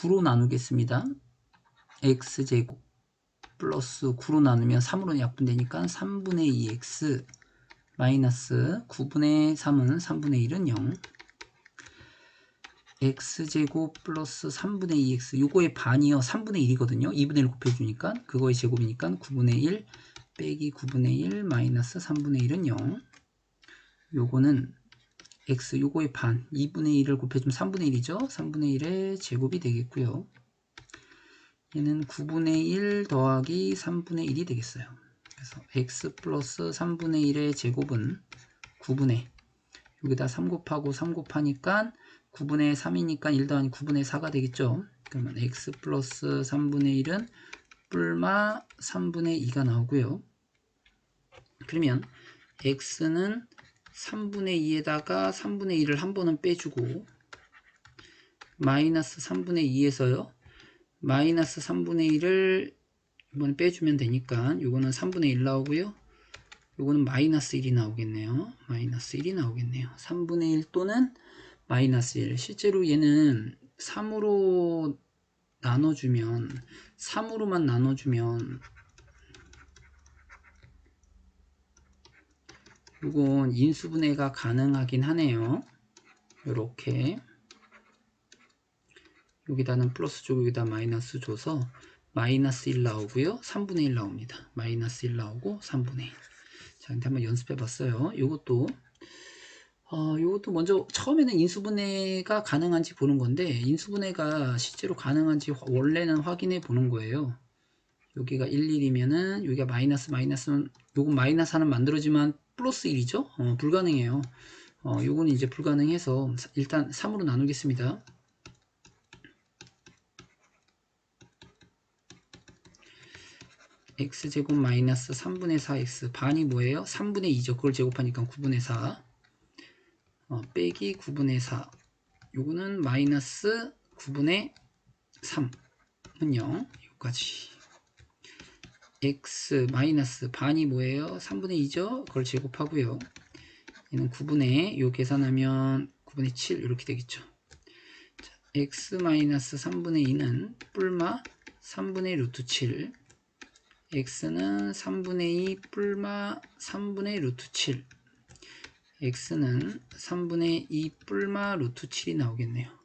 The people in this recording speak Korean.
9로 나누겠습니다. x제곱 플러스 9로 나누면 3으로 약분되니까 3분의 2x 마이너스 9분의 3은 3분의 1은 0 x제곱 플러스 3분의 2x 요거의 반이요. 3분의 1이거든요. 2분의 1 곱해주니까 그거의 제곱이니까 9분의 1 빼기 9분의 1 마이너스 3분의 1은 0 요거는 x 요거의 반 2분의 1을 곱해주면 3분의 1이죠. 3분의 1의 제곱이 되겠고요. 얘는 9분의 1 더하기 3분의 1이 되겠어요. 그래서 x 플러스 3분의 1의 제곱은 9분의 여기다 3 곱하고 3 곱하니까 9분의 3이니까 1 더하니 9분의 4가 되겠죠. 그러면 x 플러스 3분의 1은 뿔마 3분의 2가 나오고요. 그러면 x는 3분의 2에다가 3분의 1을 한 번은 빼주고 마이너스 3분의 2에서요. 마이너스 3분의 1을 이번에 빼주면 되니까 요거는 3분의 1 나오고요. 요거는 마이너스 1이 나오겠네요. 마이너스 1이 나오겠네요. 3분의 1 또는 마이너스 1 실제로 얘는 3으로 나눠주면 3으로만 나눠주면 이건 인수분해가 가능하긴 하네요. 이렇게 여기다는 플러스 주고 여기다 마이너스 줘서 마이너스 1 나오고요. 3분의 1 나옵니다. 마이너스 1 나오고 3분의 1. 자, 근데 한번 연습해 봤어요. 이것도 어, 이것도 먼저 처음에는 인수분해가 가능한지 보는 건데 인수분해가 실제로 가능한지 원래는 확인해 보는 거예요. 여기가 1, 1이면은 여기가 마이너스 마이너스는 요건 마이너스 하나 만들어지만 플러스 1이죠. 어, 불가능해요. 어, 요거는 이제 불가능해서 일단 3으로 나누겠습니다. x제곱 마이너스 3분의 4x 반이 뭐예요? 3분의 2죠. 그걸 제곱하니까 9분의 4 어, 빼기 9분의 4 요거는 마이너스 9분의 3은 0 여기까지 x 마이너스 반이 뭐예요? 3분의 2죠? 그걸 제곱하고요. 얘는 9분의 요 계산하면 9분의 7 이렇게 되겠죠. 자, x 마이너스 3분의 2는 뿔마 3분의 루트 7 x는 3분의 2 뿔마 3분의 루트 7 x는 3분의 2 뿔마 루트 7이 나오겠네요.